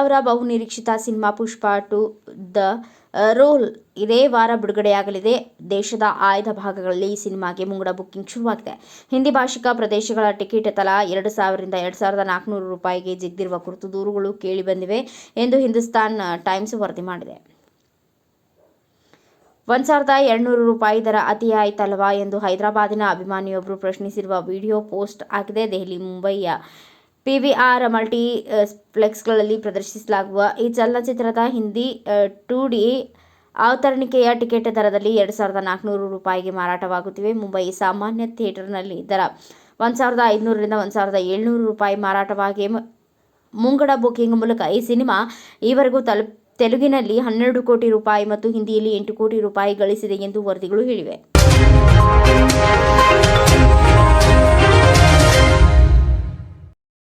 ಅವರ ಬಹುನಿರೀಕ್ಷಿತ cinema Pushpa two the rule ಇದೇ ವಾರ ಬಿಡುಗಡೆಯಾಗಲಿದೆ. ದೇಶದ ಆಯ್ದ ಭಾಗಗಳಲ್ಲಿ ಈ ಸಿನಿಮಾಗೆ ಮುಂಗಡ ಬುಕ್ಕಿಂಗ್ ಶುರುವಾಗಿದೆ. ಹಿಂದಿ ಭಾಷಿಕ ಪ್ರದೇಶಗಳ ಟಿಕೆಟ್ ತಲಾ ಎರಡು ಸಾವಿರದಿಂದ ಎರಡು ಸಾವಿರದ ನಾಲ್ಕುನೂರು ರೂಪಾಯಿಗೆ ಜಿಗ್ದಿರುವ ಕುರಿತು ದೂರುಗಳು ಕೇಳಿಬಂದಿವೆ ಎಂದು ಹಿಂದೂಸ್ತಾನ್ ಟೈಮ್ಸ್ ವರದಿ ಮಾಡಿದೆ. ಒಂದು ಸಾವಿರದ ಎರಡುನೂರು ರೂಪಾಯಿ ದರ ಅತಿಯಾಯಿತಲ್ವಾ ಎಂದು ಹೈದರಾಬಾದಿನ ಅಭಿಮಾನಿಯೊಬ್ಬರು ಪ್ರಶ್ನಿಸಿರುವ ವಿಡಿಯೋ ಪೋಸ್ಟ್ ಆಗಿದೆ. ದೆಹಲಿ ಮುಂಬಯಿಯ ಆರ್ ಮಲ್ಟಿಪ್ಲೆಕ್ಸ್ಗಳಲ್ಲಿ ಪ್ರದರ್ಶಿಸಲಾಗುವ ಈ ಚಲನಚಿತ್ರದ ಹಿಂದಿ ಟು ಡಿ ಅವತರಣಿಕೆಯ ಟಿಕೆಟ್ ದರದಲ್ಲಿ ಎರಡು ಸಾವಿರದ ನಾಲ್ಕುನೂರು ರೂಪಾಯಿಗೆ ಮಾರಾಟವಾಗುತ್ತಿವೆ. ಮುಂಬೈ ಸಾಮಾನ್ಯ ಥಿಯೇಟರ್ನಲ್ಲಿ ದರ ಒಂದು ಸಾವಿರದ ಐದುನೂರರಿಂದ ಒಂದು ಸಾವಿರದ ಏಳ್ನೂರು ರೂಪಾಯಿ ಮಾರಾಟವಾಗಿ ಮುಂಗಡ ಬುಕಿಂಗ್ ಮೂಲಕ ಈ ಸಿನಿಮಾ ಈವರೆಗೂ ತಲುಪ್, ತೆಲುಗಿನಲ್ಲಿ ಹನ್ನೆರಡು ಕೋಟಿ ರೂಪಾಯಿ ಮತ್ತು ಹಿಂದಿಯಲ್ಲಿ ಎಂಟು ಕೋಟಿ ರೂಪಾಯಿ ಗಳಿಸಿದೆ ಎಂದು ವರದಿಗಳು ಹೇಳಿವೆ.